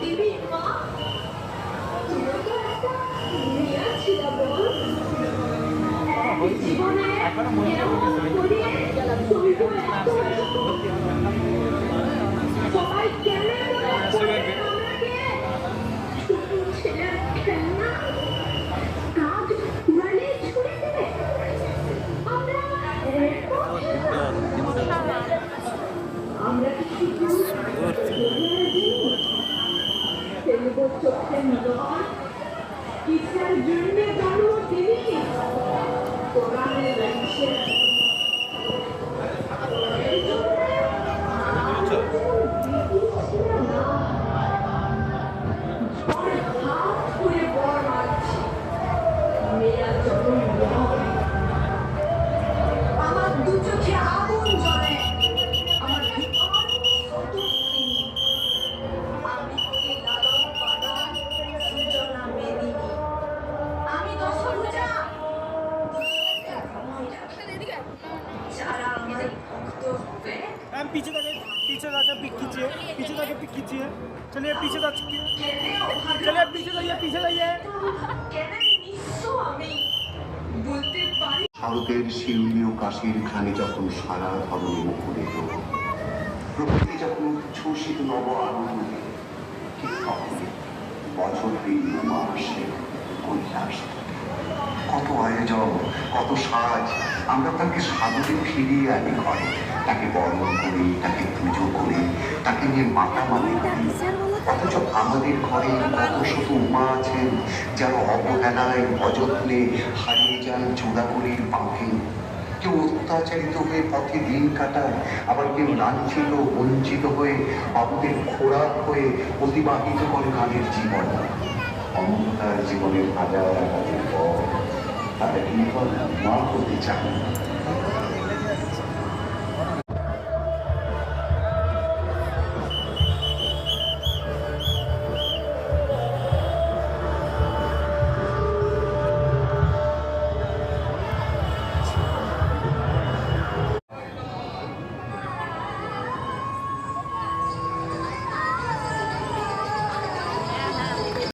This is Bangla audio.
দিবি মা। তুইও তো একটা মেয়ে ছিল বল জীবনে এরকম করে তুই তো এত সবাই কেন মনে করে আমাকে ছোট ছেলের খেলনা কাজ উড়ালে ছুড়ে দেবে। আমরা আমরা কিসের জন্য জানো তিনি? কোরআনের রয়েছে আমার দু চোখে पीछे तक पीछे जाकर पिक खींचिए पीछे जाके पिक खींचिए चलिए पीछे जा কেনেও ভালো चलिए पीछे जाइए पीछे जाइए কেনে নিঃস্ব আমি বলতে পারি ভারতের শিউলি ও কাশির খানে যখন সারা ধরনে মুখরিত প্রকৃতি যখন উচ্ছ্বসিত নব আনন্দে ঠিক তখন বছর দিন মাস কৈলাস কত আয়োজন কত সাজ আমরা তাকে সাদরে ফিরিয়ে আনি ঘরে। তাকে বরণ করি, তাকে পুজো করি, তাকে নিয়ে মাতামাতি করি। অথচ আমাদের ঘরে কত শত উমা আছেন, যারা অবহেলায় অযত্নে হারিয়ে যান চূড়াগুলির পাখে। কেউ অত্যাচারিত হয়ে পথে দিন কাটায়, আবার কেউ লাঞ্ছিত, বঞ্চিত হয়ে বাবুদের খোরাক হয়ে অতিবাহিত করে কালের জীবন। অমতার জীবনের হাজার হাজার পর নিকট মা হতে চান।